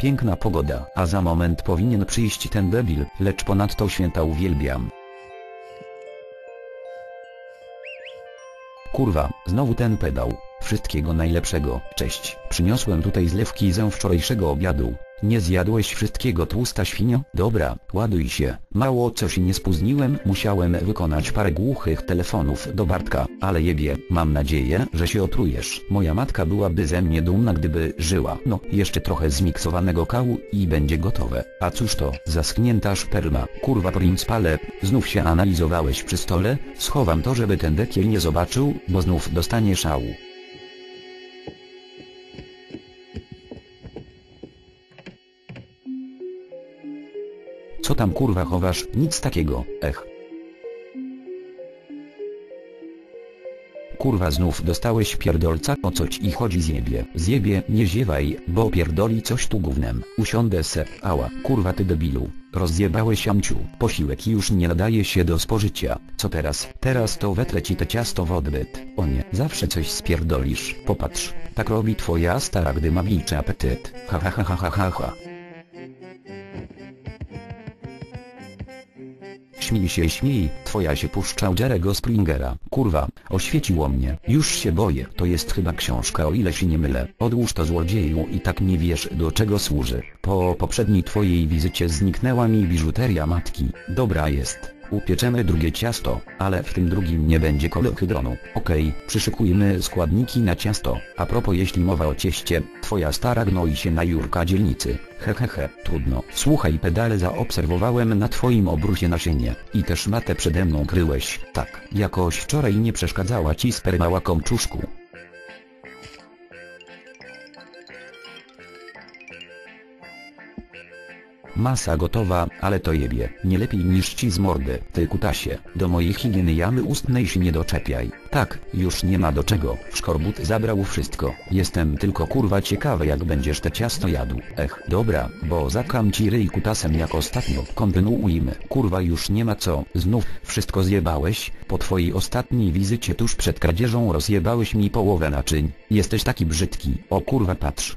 piękna pogoda, a za moment powinien przyjść ten debil, lecz ponadto święta uwielbiam. Kurwa, znowu ten pedał. Wszystkiego najlepszego. Cześć. Przyniosłem tutaj zlewki ze wczorajszego obiadu. Nie zjadłeś wszystkiego tłusta świnio? Dobra, ładuj się. Mało co się nie spóźniłem, musiałem wykonać parę głuchych telefonów do Bartka, ale jebie, mam nadzieję, że się otrujesz. Moja matka byłaby ze mnie dumna gdyby żyła. No, jeszcze trochę zmiksowanego kału i będzie gotowe. A cóż to, zaschnięta szperma, kurwa princ pale, znów się analizowałeś przy stole, schowam to żeby ten dekiel nie zobaczył, bo znów dostanie szału. Co tam kurwa chowasz? Nic takiego, ech. Kurwa znów dostałeś pierdolca, o co ci chodzi zjebie. Zjebie, nie ziewaj, bo pierdoli coś tu gównem. Usiądę se, ała, kurwa ty debilu. Rozjebałeś amciu, posiłek już nie nadaje się do spożycia. Co teraz? Teraz to wetrę ci te ciasto w odbyt. O nie, zawsze coś spierdolisz. Popatrz, tak robi twoja stara gdy ma wilczy apetyt. Ha ha ha ha ha ha ha. Śmiej się śmiej, twoja się puszczał Jerego Springera. Kurwa, oświeciło mnie. Już się boję. To jest chyba książka o ile się nie mylę. Odłóż to złodzieju i tak nie wiesz do czego służy. Po poprzedniej twojej wizycie zniknęła mi biżuteria matki. Dobra jest. Upieczemy drugie ciasto, ale w tym drugim nie będzie kolehydronu. Okej, przyszykujmy składniki na ciasto. A propos jeśli mowa o cieście, twoja stara gnoi się na Jurka dzielnicy. Hehehe, trudno. Słuchaj pedale zaobserwowałem na twoim obrusie nasienie. I też matę przede mną kryłeś. Tak, jakoś wczoraj nie przeszkadzała ci sperma łakomczuszku. Masa gotowa, ale to jebie, nie lepiej niż ci z mordy, ty kutasie, do mojej higieny jamy ustnej się nie doczepiaj. Tak, już nie ma do czego, szkorbut zabrał wszystko, jestem tylko kurwa ciekawy jak będziesz te ciasto jadł. Ech, dobra, bo zakam ci ryj kutasem jak ostatnio. Kontynuujmy, kurwa już nie ma co, znów, wszystko zjebałeś, po twojej ostatniej wizycie tuż przed kradzieżą rozjebałeś mi połowę naczyń, jesteś taki brzydki, o kurwa patrz,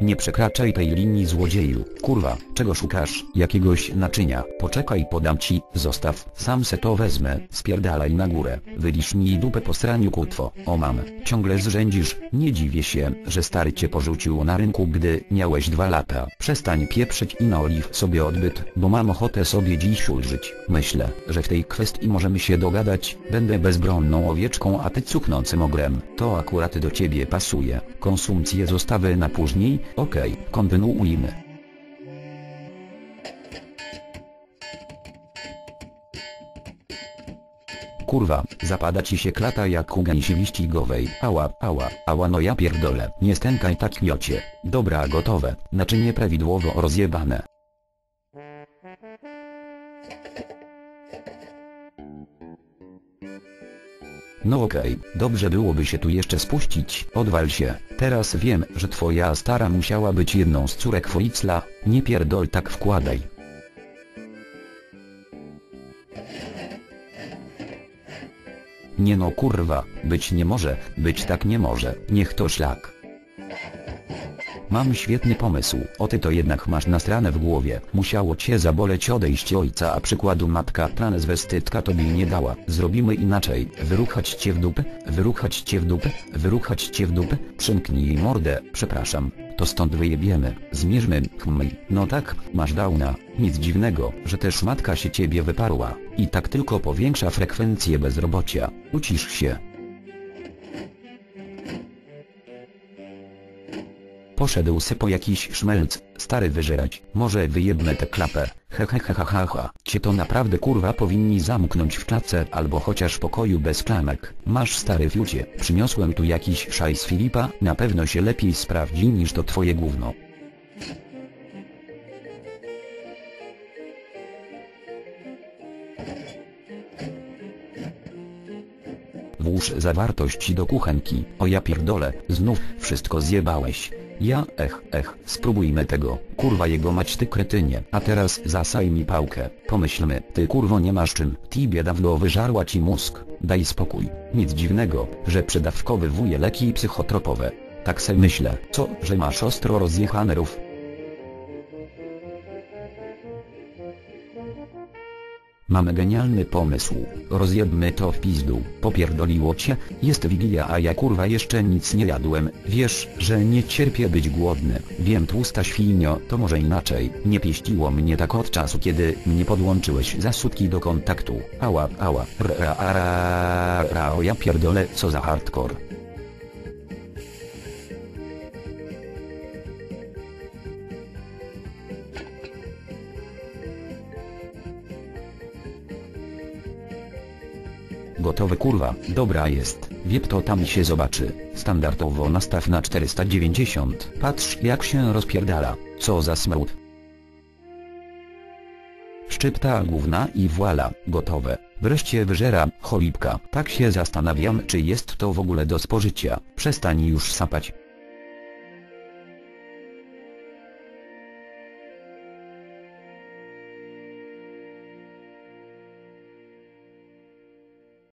Nie przekraczaj tej linii złodzieju, kurwa, czego szukasz, jakiegoś naczynia, poczekaj podam ci, zostaw, sam se to wezmę, spierdalaj na górę, wylisz mi dupę po straniu kutwo, o mam, ciągle zrzędzisz, nie dziwię się, że stary cię porzucił na rynku gdy miałeś dwa lata, przestań pieprzyć i naoliw sobie odbyt, bo mam ochotę sobie dziś ulżyć, myślę, że w tej kwestii możemy się dogadać, będę bezbronną owieczką a ty cuchnącym ogrem, to akurat do ciebie pasuje, konsumpcję zostawę na później, Okej, kontynuujmy. Kurwa, zapada ci się klata jak u gęsi wyścigowej. Ała, ała, ała no ja pierdolę. Nie stękaj tak jocie. Dobra gotowe, naczynie prawidłowo rozjebane. No okej, dobrze byłoby się tu jeszcze spuścić, odwal się, teraz wiem, że twoja stara musiała być jedną z córek Foicla, nie pierdol tak wkładaj. Nie no kurwa, być nie może, być tak nie może, niech to szlak. Mam świetny pomysł, o ty to jednak masz nasrane w głowie. Musiało cię zaboleć odejście ojca a przykładu matka transwestytka tobie nie dała. Zrobimy inaczej, wyruchać cię w dupę, wyruchać cię w dupę, wyruchać cię w dupę, przymknij jej mordę, przepraszam, to stąd wyjebiemy, zmierzmy, hm, no tak, masz downa, nic dziwnego, że też matka się ciebie wyparła, i tak tylko powiększa frekwencję bezrobocia, ucisz się. Poszedł se po jakiś szmelc, stary wyżerać, może wyjebnę tę klapę, hehehehaha, cię to naprawdę kurwa powinni zamknąć w klatce albo chociaż pokoju bez klamek. Masz stary fiucie, przyniosłem tu jakiś szajs Filipa, na pewno się lepiej sprawdzi niż to twoje gówno. Włóż zawartość do kuchenki, o ja pierdolę, znów wszystko zjebałeś. Ja, ech, ech, spróbujmy tego, kurwa jego mać ty kretynie. A teraz zasaj mi pałkę, pomyślmy, ty kurwo nie masz czym, tibie dawno wyżarła ci mózg, Daj spokój, nic dziwnego, że przedawkowywuje leki psychotropowe. Tak se myślę, co, że masz ostro rozjechane Mamy genialny pomysł, rozjedmy to w pizdu, popierdoliło cię, jest wigilia a ja kurwa jeszcze nic nie jadłem, wiesz, że nie cierpię być głodny, wiem tłusta świnio, to może inaczej, nie pieściło mnie tak od czasu kiedy mnie podłączyłeś za sutki do kontaktu, ała, ała, ra, ra, ra, ra, o ja pierdolę, co za hardcore. Gotowe kurwa, dobra jest, wiep to tam się zobaczy, standardowo nastaw na 490, patrz jak się rozpierdala, co za smród. Szczypta gówna i voila, gotowe, wreszcie wyżera, cholipka, tak się zastanawiam czy jest to w ogóle do spożycia, przestań już sapać,